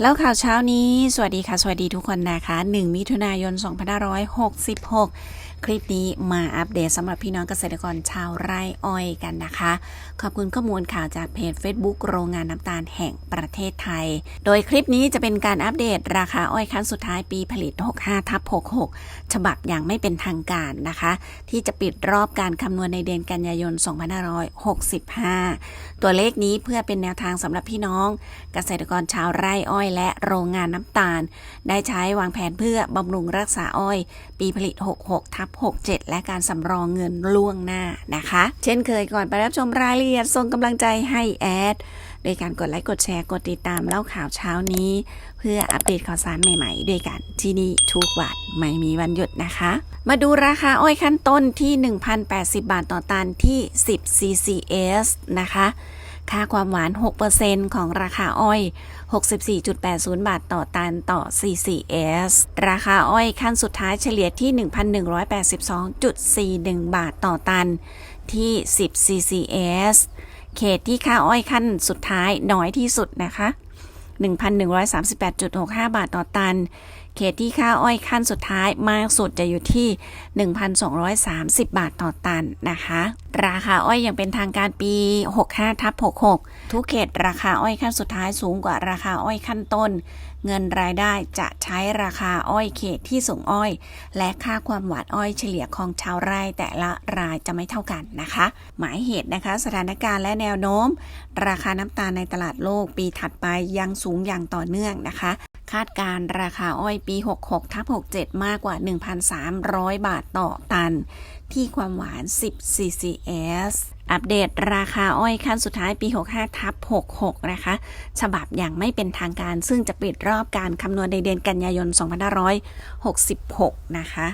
แล้วข่าวเช้านี้ สวัสดีค่ะ สวัสดีทุกคนนะคะ 1 มิถุนายน 2566 คลิปนี้มาอัปเดตสำหรับพี่น้องเกษตรกรชาวไร่อ้อยกันนะคะ ขอบคุณข้อมูลข่าวจากเพจ Facebook โรงงานน้ำตาลแห่งประเทศไทย โดยคลิปนี้จะเป็นการอัปเดตราคาอ้อยครั้งสุดท้ายปีผลิต 65ทับ66 ฉบับอย่างไม่เป็นทางการนะคะ ที่จะปิดรอบการคำนวณในเดือนกันยายน 2565 ตัวเลขนี้เพื่อเป็นแนวทางสำหรับพี่น้องเกษตรกรชาวไร่อ้อยและโรงงานน้ำตาล ได้ใช้วางแผนเพื่อบำรุงรักษาอ้อย ปีผลิต 66ทับ67 และการสำรองเงินล่วงหน้านะคะ เช่นเคยก่อนไปรับชมรายละเอียดส่งกำลังใจให้แอดโดยการกดไลค์กดแชร์กดติดตามเล่าข่าวเช้านี้ เพื่ออัปเดตข่าวสารใหม่ๆ ด้วยกันที่นี่ทุกวันไม่มีวันหยุดนะคะ มาดูราคาอ้อยขั้นต้นที่ 1,080 บาทต่อตันที่ 10 CCS นะคะ ค่าความหวาน 6%ของราคาอ้อย 64.80 บาทต่อตันต่อ CCS ราคาอ้อยขั้นสุดท้ายเฉลี่ยที่ 1,182.41 บาทต่อตันที่ 10 CCS เขตที่ค่าอ้อยขั้นสุดท้ายน้อยที่สุดนะคะ 1,138.65 บาทต่อตัน เขตที่ค่าอ้อยขั้นสุดท้ายมากสุดจะอยู่ที่ 1,230 บาทต่อตันนะคะ ราคาอ้อยอย่างเป็นทางการปี 65ทับ66 ทุกเขตราคาอ้อยขั้นสุดท้ายสูงกว่าราคาอ้อยขั้นต้น เงินรายได้จะใช้ราคาอ้อยเขตที่ส่งอ้อย และค่าความหวานอ้อยเฉลี่ยของชาวไร่แต่ละรายจะไม่เท่ากันนะคะ หมายเหตุนะคะ สถานการณ์และแนวโน้ม ราคาน้ำตาลในตลาดโลกปีถัดไปยังสูงอย่างต่อเนื่องนะคะ คาดการราคาอ้อยปี 66ทับ67 มากกว่า 1,300 บาทต่อตัน ที่ความหวาน 10 CCS อัปเดตราคาอ้อยขั้นสุดท้ายปี 65ทับ66 นะคะ ฉบับอย่างไม่เป็นทางการซึ่งจะปิดรอบการคำนวณในเดือนกันยายน 2566 นะคะ